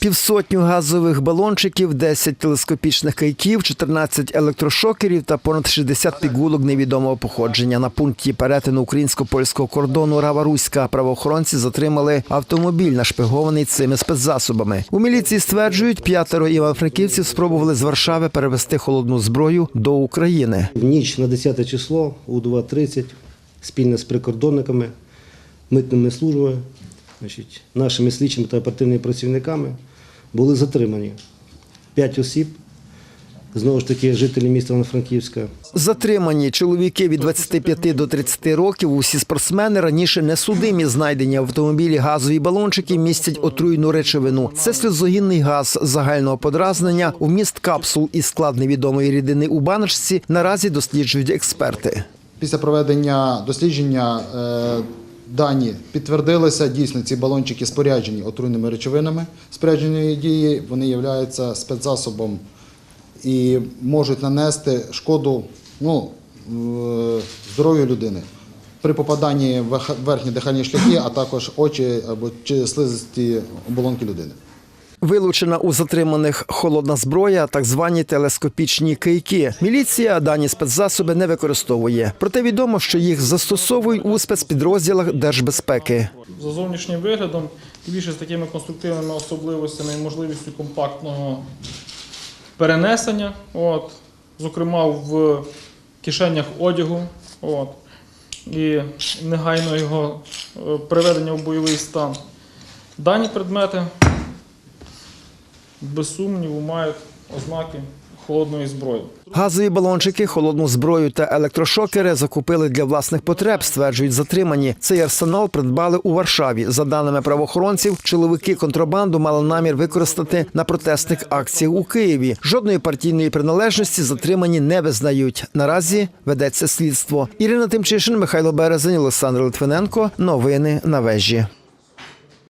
Півсотню газових балончиків, 10 телескопічних кайків, 14 електрошокерів та понад 60 пігулок невідомого походження. На пункті перетину українсько-польського кордону Рава-Руська правоохоронці затримали автомобіль, нашпигований цими спецзасобами. У міліції стверджують, п'ятеро івано-франківців спробували з Варшави перевезти холодну зброю до України. В ніч на 10 число у 2.30 спільно з прикордонниками, митними службами, значить, нашими слідчими та оперативними працівниками були затримані 5 осіб, знову ж таки, жителі міста Івано-Франківська. Затримані чоловіки від 25 до 30 років. Усі спортсмени раніше не судимі. Знайдені в автомобілі газові балончики містять отруйну речовину. Це сльозогінний газ загального подразнення. Вміст капсул і склад невідомої рідини у баночці наразі досліджують експерти. Після проведення дослідження е, дані підтвердилися. Дійсно, ці балончики споряджені отруйними речовинами спорядженої дії. Вони являються спецзасобом і можуть нанести шкоду ну, е, здоров'ю людини. При попаданні в верхні дихальні шляхи, а також очі або слизисті оболонки людини. Вилучена у затриманих холодна зброя, так звані телескопічні кийки. Міліція дані спецзасоби не використовує. Проте відомо, що їх застосовують у спецпідрозділах держбезпеки. за зовнішнім виглядом і більше з такими конструктивними особливостями і можливістю компактного перенесення, от, зокрема в кишенях одягу, от, і негайно його е, приведення в бойовий стан. Дані предмети, без сумніву, мають ознаки холодної зброї. Газові балончики, холодну зброю та електрошокери закупили для власних потреб, стверджують затримані. Цей арсенал придбали у Варшаві. За даними правоохоронців, чоловіки контрабанду мали намір використати на протестних акціях у Києві. Жодної партійної приналежності затримані не визнають. Наразі ведеться слідство. Ірина Тимчишин, Михайло Березень, Олександр Литвиненко. Новини на вежі.